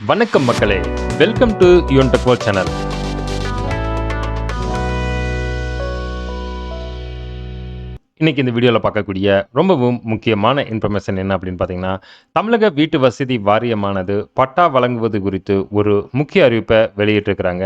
வணக்கம் மக்களே. Welcome to Yuvan டெக்வல் சேனல் இன்றைக்கி இந்த வீடியோவில் பார்க்கக்கூடிய ரொம்பவும் முக்கியமான இன்ஃபர்மேஷன் என்ன அப்படின்னு பார்த்தீங்கன்னா தமிழக வீட்டு வசதி வாரியமானது பட்டா வழங்குவது குறித்து ஒரு முக்கிய அறிவிப்பை வெளியிட்டிருக்கிறாங்க.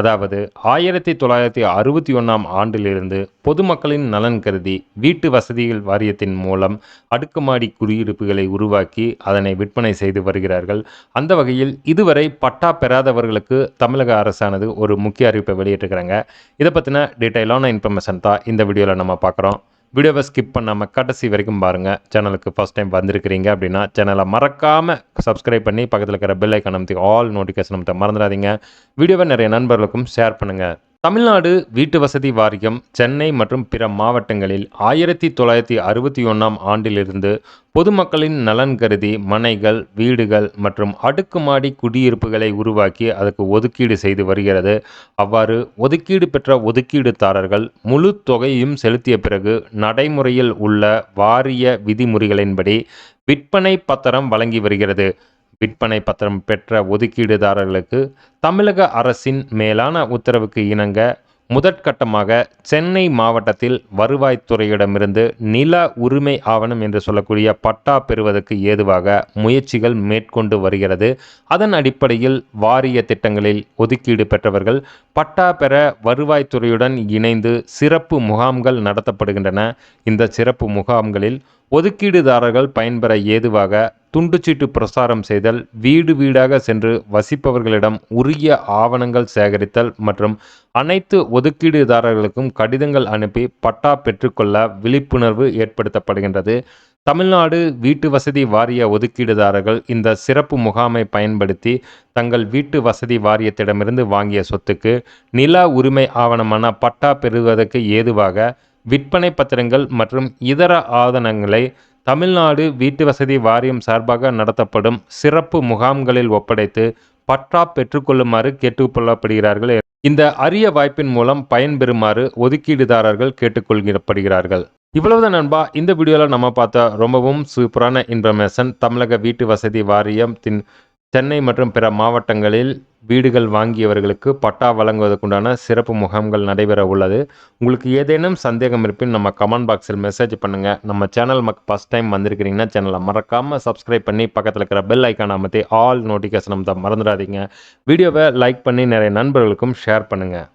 அதாவது ஆயிரத்தி தொள்ளாயிரத்தி அறுபத்தி ஒன்றாம் ஆண்டிலிருந்து பொதுமக்களின் நலன் கருதி வீட்டு வசதிகள் வாரியத்தின் மூலம் அடுக்குமாடி குடியிருப்புகளை உருவாக்கி அதனை விற்பனை செய்து வருகிறார்கள். அந்த வகையில் இதுவரை பட்டா பெறாதவர்களுக்கு தமிழக அரசானது ஒரு முக்கிய அறிவிப்பை வெளியிட்டிருக்கிறாங்க. இதை பற்றின டீட்டெயிலான இன்ஃபர்மேஷன் தான் இந்த வீடியோவில் நம்ம பார்க்குறோம். வீடியோவை ஸ்கிப் பண்ணாமல் கடைசி வரைக்கும் பாருங்கள் சேனலுக்கு ஃபஸ்ட் டைம் வந்திருக்கிறீங்க அப்படின்னா சேனலை மறக்காமல் சப்ஸ்கிரைப் பண்ணி பக்கத்தில் இருக்கிற பெல் ஐக்கான் அமைத்து ஆல் நோட்டிஃபிகேஷன் அமைத்த மறந்துடாதீங்க. வீடியோவை நிறைய நண்பர்களுக்கும் ஷேர் பண்ணுங்கள் தமிழ்நாடு வீட்டு வசதி வாரியம் சென்னை மற்றும் பிற மாவட்டங்களில் ஆயிரத்தி தொள்ளாயிரத்தி அறுபத்தி ஒன்றாம் ஆண்டிலிருந்து பொதுமக்களின் நலன் கருதி மனைகள் வீடுகள் மற்றும் அடுக்குமாடி குடியிருப்புகளை உருவாக்கி அதற்கு ஒதுக்கீடு செய்து வருகிறது. அவ்வாறு ஒதுக்கீடு பெற்ற ஒதுக்கீடுதாரர்கள் முழு தொகையும் செலுத்திய பிறகு நடைமுறையில் உள்ள வாரிய விதிமுறைகளின்படி விற்பனை பத்திரம் வழங்கி வருகிறது. விற்பனை பத்திரம் பெற்ற ஒதுக்கீடுதாரர்களுக்கு தமிழக அரசின் மேலான உத்தரவுக்கு இணங்க முதற்கட்டமாக சென்னை மாவட்டத்தில் வருவாய்த்துறையிடமிருந்து நில உரிமை ஆவணம் என்று சொல்லக்கூடிய பட்டா பெறுவதற்கு ஏதுவாக முயற்சிகள் மேற்கொண்டு வருகிறது. அதன் அடிப்படையில் வாரிய திட்டங்களில் ஒதுக்கீடு பெற்றவர்கள் பட்டா பெற வருவாய்த்துறையுடன் இணைந்து சிறப்பு முகாம்கள் நடத்தப்படுகின்றன. இந்த சிறப்பு முகாம்களில் ஒதுக்கீடுதாரர்கள் பயன்பெற ஏதுவாக துண்டுச்சீட்டு பிரசாரம் செய்தல் வீடு வீடாக சென்று வசிப்பவர்களிடம் உரிய ஆவணங்கள் சேகரித்தல் மற்றும் அனைத்து ஒதுக்கீடுதாரர்களுக்கும் கடிதங்கள் அனுப்பி பட்டா பெற்றுக்கொள்ள விழிப்புணர்வு ஏற்படுத்தப்படுகின்றது. தமிழ்நாடு வீட்டு வசதி வாரிய ஒதுக்கீடுதாரர்கள் இந்த சிறப்பு முகாமை பயன்படுத்தி தங்கள் வீட்டு வசதி வாரியத்திடமிருந்து வாங்கிய சொத்துக்கு நில உரிமை ஆவணமான பட்டா பெறுவதற்கு ஏதுவாக விற்பனை பத்திரங்கள் மற்றும் இதர ஆவணங்களை தமிழ்நாடு வீட்டு வசதி வாரியம் சார்பாக நடத்தப்படும் சிறப்பு முகாம்களில் ஒப்படைத்து பற்றா பெற்றுக்கொள்ளுமாறு கேட்டுக்கொள்ளப்படுகிறார்கள். இந்த அரிய வாய்ப்பின் மூலம் பயன்பெறுமாறு ஒதுக்கீடுதாரர்கள் கேட்டுக்கொள்கிறப்படுகிறார்கள். இவ்வளவுதான் நண்பா. இந்த வீடியோவில் நம்ம பார்த்த ரொம்பவும் சூப்பரான இன்ஃபர்மேஷன் தமிழக வீட்டு வசதி வாரியம் தின் சென்னை மற்றும் பிற மாவட்டங்களில் வீடுகள் வாங்கியவர்களுக்கு பட்டா வழங்குவதற்குண்டான சிறப்பு முகாம்கள் நடைபெற உள்ளது. உங்களுக்கு ஏதேனும் சந்தேகம் இருப்பின் நம்ம கமெண்ட் பாக்ஸில் மெசேஜ் பண்ணுங்கள் நம்ம சேனல் மக் ஃபஸ்ட் டைம் வந்திருக்கிறீங்கன்னா சேனலை மறக்காமல் சப்ஸ்கிரைப் பண்ணி பக்கத்தில் இருக்கிற பெல் ஐக்கான் அமைத்து ஆல் நோட்டிஃபிகேஷன் தான் மறந்துடாதீங்க. வீடியோவை லைக் பண்ணி நிறைய நண்பர்களுக்கும் ஷேர் பண்ணுங்கள்